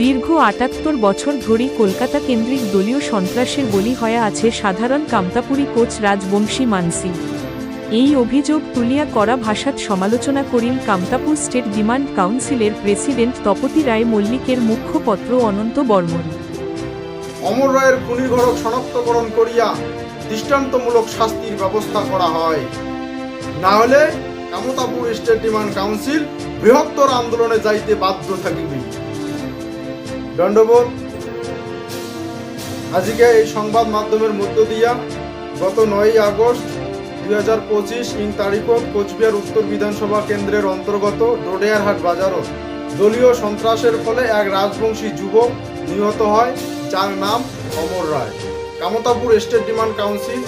দীর্ঘ আটাত্তর বছর ধরে কলকাতা কেন্দ্রিক দলীয় সন্ত্রাসের বলি হয়ে আছে সাধারণ কামতাপুরী কোচ রাজবংশী মানসি। এই অভিযোগ তুলিয়া করা ভাষাত সমালোচনা করিল কামতাপুর স্টেট ডিমান্ড কাউন্সিলের প্রেসিডেন্ট তপতি রায় মল্লিকের মুখ্যপত্র অনন্ত বর্মন। অমর রায়ের খুনি শনাক্তকরণ করিয়া দৃষ্টান্তমূলক শাস্তির ব্যবস্থা করা হয়। না হলে কামতাপুর স্টেট ডিমান্ড কাউন্সিল বৃহত্তর আন্দোলনে যাইতে বাধ্য থাকিবে। দণ্ডবোধ। আজকে এই সংবাদ মাধ্যমের মধ্য দিয়া গত নয়ই আগস্ট দুই হাজার পঁচিশ ইং তারিখত কোচবিহার উত্তর বিধানসভা কেন্দ্রের অন্তর্গত ডোডেয়ারহাট বাজারও দলীয় সন্ত্রাসের ফলে এক রাজবংশী যুবক নিহত হয়, যার নাম Amar Roy. Kamtapur state demand council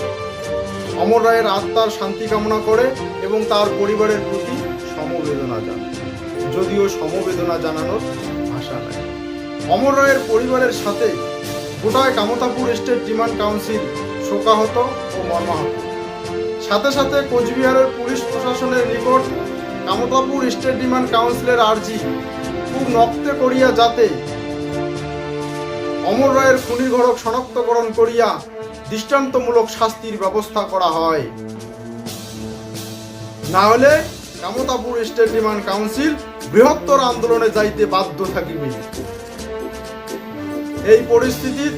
Amar রায়ের আত্মার শান্তি কামনা করে এবং তার পরিবারের প্রতি সমবেদনা জানায়। যদিও সমবেদনা জানানোর অমর রায়ের পরিবারের সাথে গোটায় কামতাপুর স্টেট ডিমান্ড কাউন্সিল শোকাহত ও মর্মাহত। সাথে সাথে কোচবিহারের পুলিশ প্রশাসনের নিকট কামতাপুর স্টেট ডিমান্ড কাউন্সিলের আর্জি খুব নক্তে করিয়া যাতে অমর রায়ের খুনির ঘরক শনাক্তকরণ করিয়া দৃষ্টান্তমূলক শাস্তির ব্যবস্থা করা হয়। না হলে কামতাপুর স্টেট ডিমান্ড কাউন্সিল বৃহত্তর আন্দোলনে যাইতে বাধ্য থাকিবে। এই পরিস্থিতির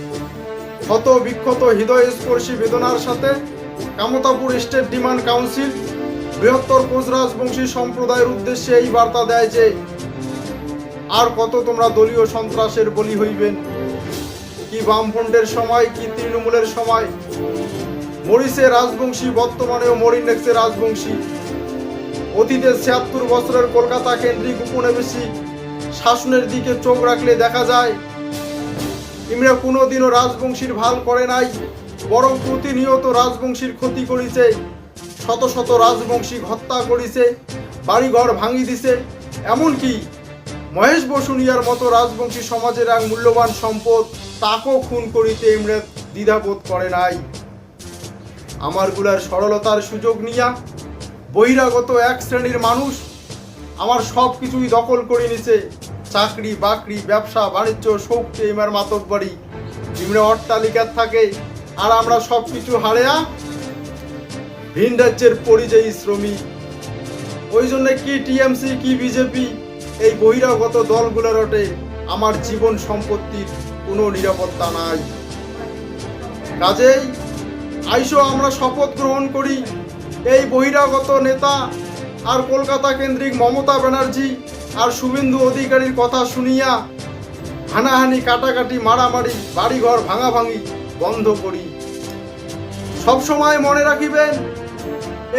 ক্ষত বিক্ষত হৃদয়স্পর্শী বেদনার সাথে কামতাপুর স্টেট ডিমান্ড কাউন্সিল বৃহত্তর কোচরাজবংশী সম্প্রদায়ের উদ্দেশ্যে এই বার্তা দেয় যে, আর কত তোমরা দলীয় সন্ত্রাসের বলি হইবেন কি বামফ্রন্টের সময়, কি তৃণমূলের সময়? মরিসে রাজবংশী, বর্তমানেও মরিনেক্সে রাজবংশী। অতীতে ছিয়াত্তর বছরের কলকাতা কেন্দ্রিক উপনিবেশিক শাসনের দিকে চোখ রাখলে দেখা যায় ইমরা কোনোদিনও রাজবংশীর ভালো করে নাই, বরং প্রতিনিয়ত রাজবংশীর ক্ষতি করিছে, শত শত রাজবংশী হত্যা করিছে, বাড়িঘর ভাঙি দিছে। এমনকি মহেশ বসুনিয়ার মতো রাজবংশী সমাজের এক মূল্যবান সম্পদ তাকেও খুন করিতে ইমরা দ্বিধাবোধ করে নাই। আমারগুলার সরলতার সুযোগ নিয়া বহিরাগত এক শ্রেণির মানুষ আমার সব কিছুই দখল করে নিছে। চাকরি, বাকরি, ব্যবসা, বাণিজ্য শোককে ইমার মাতব বাড়ি। ইমরা অট্টালিকার থাকে। আর আমরা সব কিছু হারেয়া ভিন রাজ্যের পরিযায়ী শ্রমিক। ওই জন্য কি টিএমসি, কি বিজেপি, এই বহিরাগত দলগুলোর ওটে আমার জীবন সম্পত্তির কোনো নিরাপত্তা নাই। কাজেই আইসো, আমরা শপথ গ্রহণ করি। এই বহিরাগত নেতা আর কলকাতা কেন্দ্রিক মমতা ব্যানার্জি আর শুভেন্দু অধিকারীর কথা শুনিয়া হানাহানি, কাটাকাটি, মারামারি, বাড়িঘর ভাঙাভাঙি বন্ধ করি। সবসময় মনে রাখিবেন,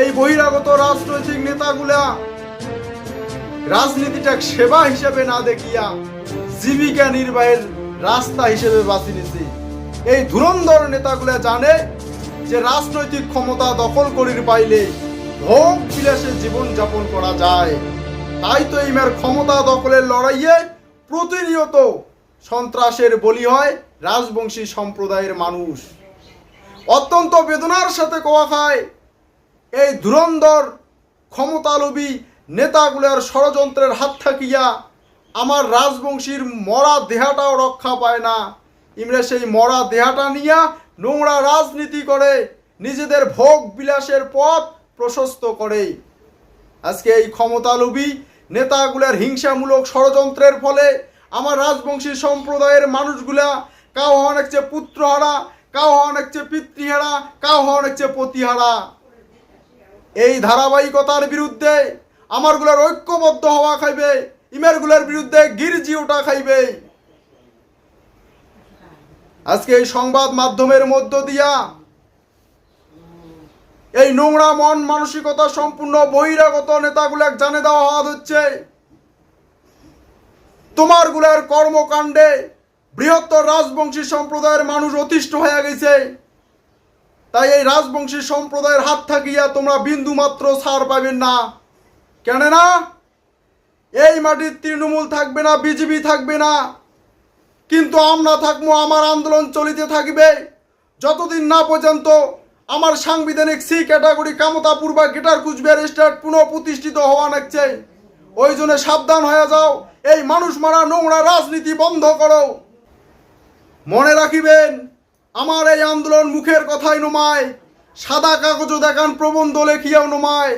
এই বহিরাগত রাজনৈতিক নেতাগুলা রাজনীতিটা সেবা হিসেবে না দেখিয়া জীবিকা নির্বাহের রাস্তা হিসেবে বাছি নিছে। এই ধুরন্ধর নেতাগুলা জানে যে রাজনৈতিক ক্ষমতা দখল করির পাইলে ভোগ বিলাসে জীবন যাপন করা যায়। তাই তো ইমের ক্ষমতা দখলের লড়াইয়ে প্রতিনিয়ত সন্ত্রাসের বলি হয়, রাজবংশী সম্প্রদায়ের মানুষ। অত্যন্ত বেদনার সাথে কোয়া খায় এই ধুরন্ধর, ক্ষমতালোভী নেতাগুলার ষড়যন্ত্রের হাত থাকিয়া আমার রাজবংশীর মরা দেহাটাও রক্ষা পায় না। ইমরা সেই মরা দেহাটা নিয়া নোংরা রাজনীতি করে, নিজেদের ভোগ বিলাসের পথ প্রশস্ত করে। আজকে এই ক্ষমতালোভী নেতাগুলার হিংসামূলক ষড়যন্ত্রের ফলে আমার রাজবংশী সম্প্রদায়ের মানুষগুলা কাউ অনেক চেয়ে পুত্রহারা কাউ অনেক চেয়ে পিতৃহারা কাউ অনেক চেয়ে পতিহারা। এই ধারাবাহিকতার বিরুদ্ধে আমারগুলার ঐক্যবদ্ধ হওয়া খাইবে, ইমেরগুলার বিরুদ্ধে গির্জি ওটা খাইবে। আজকে এই সংবাদ মাধ্যমের মধ্য দিয়া এই নোংরা মন মানসিকতা সম্পূর্ণ বহিরাগত নেতাগুলাক জানে দেওয়া হাত হচ্ছে। তোমারগুলার কর্মকাণ্ডে বৃহত্তর রাজবংশী সম্প্রদায়ের মানুষ অতিষ্ঠ হয়ে গেছে। তাই এই রাজবংশী সম্প্রদায়ের হাত থাকিয়া তোমরা বিন্দু মাত্র ছাড় পাবেন না। কেন না এই মাটির তৃণমূল থাকবে না, বিজেপি থাকবে না। কিন্তু আমরা থাকব, আমার আন্দোলন চলিতে থাকবে। যতদিন না পর্যন্ত আমার সাংবিধানিক সি ক্যাটাগরি কামতাপুর বা গেটার কুচবিহার স্টেট পুনঃ প্রতিষ্ঠিত হওয়া লাগছে ওই জন্য সাবধান হয়ে যাও। এই মানুষ মারা নোংরা রাজনীতি বন্ধ করো। মনে রাখিবেন, আমার এই আন্দোলন মুখের কথাই নমায়। সাদা কাগজও দেখান প্রবন্ধ লেখিয়াও নমায়।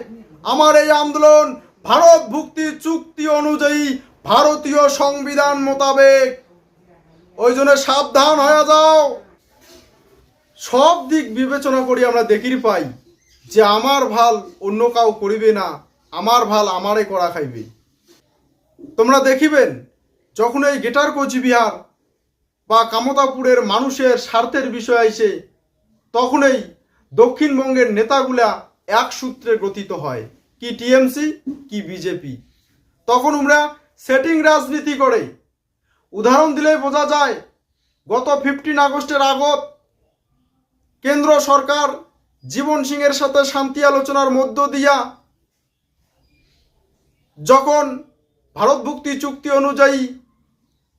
আমার এই আন্দোলন ভারত ভুক্তি চুক্তি অনুযায়ী ভারতীয় সংবিধান মোতাবেক। ওই জন্য সাবধান হয়ে যাও। সব দিক বিবেচনা করি আমরা দেখির পাই যে আমার ভালো অন্য কাউ করিবে না, আমার ভালো আমারে করা খাইবে। তোমরা দেখিবেন, যখন এই গেটার কোচবিহার বা কামতাপুরের মানুষের স্বার্থের বিষয় আইসে, তখনই দক্ষিণবঙ্গের নেতাগুলা এক সূত্রে গ্রথিত হয়, কি টিএমসি, কি বিজেপি। তখন আমরা সেটিং রাজনীতি করে। উদাহরণ দিলে বোঝা যায়, গত ফিফটিন আগস্টের আগত কেন্দ্র সরকার জীবন সিংয়ের সাথে শান্তি আলোচনার মধ্য দিয়া যখন ভারতভুক্তি চুক্তি অনুযায়ী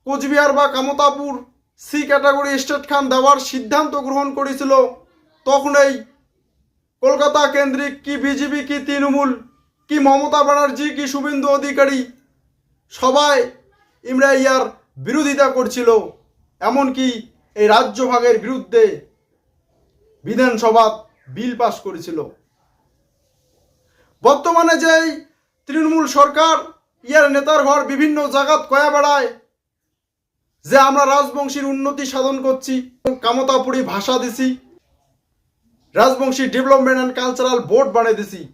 কোচবিহার বা কামতাপুর সি ক্যাটাগরি স্টেট খান দেওয়ার সিদ্ধান্ত গ্রহণ করেছিল তখনই কলকাতা কেন্দ্রিক কি বিজেপি কি তৃণমূল, কি মমতা ব্যানার্জি, কি শুভেন্দু অধিকারী, সবাই ইমরা ইয়ার বিরোধিতা করছিল। এমনকি এই রাজ্য ভাগের বিরুদ্ধে বিধানসভা বিল পাস করেছিল। বর্তমানে যেই তৃণমূল সরকার, ইয়ার নেতার ঘর বিভিন্ন জায়গাত কয়া বেড়ায় যে আমরা রাজবংশীর উন্নতি সাধন করছি, কামতাপুরি ভাষা দিছি, Rajbanshi development and cultural board বানিয়ে দিছি।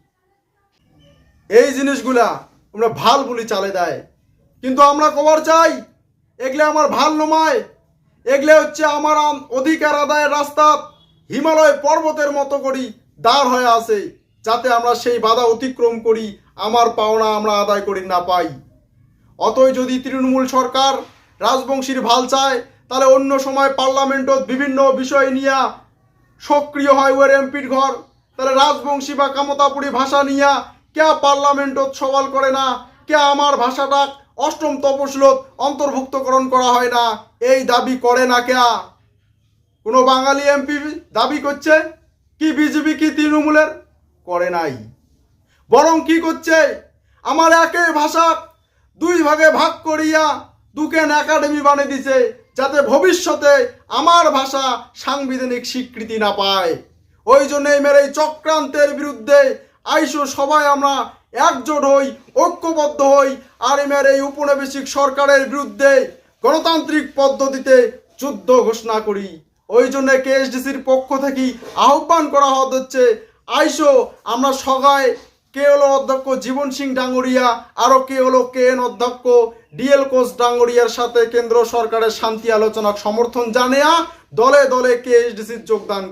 এই জিনিসগুলা আমরা ভালো বলি চালে দেয়। কিন্তু আমরা কবার চাই, এগুলো আমার ভালো নমায়, এগুলো হচ্ছে আমার আম- অধিকার আদায়ের রাস্তা হিমালয় পর্বতের মতো করি দাঁড় হয়ে আছে, যাতে আমরা সেই বাধা অতিক্রম করি, আমার পাওনা আমরা আদায় করি না পাই। অতই যদি তৃণমূল সরকার রাজবংশীর ভালো চায়, তাহলে অন্য সময় পার্লামেন্টত বিভিন্ন বিষয় নিয়ে সক্রিয় হয় ওর এমপির ঘর। তাহলে রাজবংশী বা কামতাপুরি ভাষা নিয়া কে পার্লামেন্টত সওয়াল করে না কে আমার ভাষাটা অষ্টম তপশিলত অন্তর্ভুক্তকরণ করা হয় না, এই দাবি করে না কে কোনো বাঙালি এমপি দাবি করছে কি বিজেপি কি তৃণমূলের? করে নাই। বরং কি করছে? আমার একই ভাষা দুই ভাগে ভাগ করিয়া দুকেন একাডেমি বানিয়ে দিছে, যাতে ভবিষ্যতে আমার ভাষা সাংবিধানিক স্বীকৃতি না পায়। ওই জন্য মেরে চক্রান্তের বিরুদ্ধে আইসো সবাই আমরা একজোট হই, ঐক্যবদ্ধ হই, আর এমের এই উপনিবেশিক সরকারের বিরুদ্ধে গণতান্ত্রিক পদ্ধতিতে যুদ্ধ ঘোষণা করি। ওই জন্য কেএসডিসির পক্ষ থেকে আহ্বান করা হত হচ্ছে, আইসো, আমরা সবাই কে হলো অধ্যক্ষ জীবন সিং ডাঙ্গরিয়া আরও কে হলো কে এন অধ্যক্ষ ডিএল কোচ ডাঙ্গরিয়ার সাথে কেন্দ্র সরকারের শান্তি আলোচনা সমর্থন জানিয়া দলে দলে কেএসডিসির যোগদান।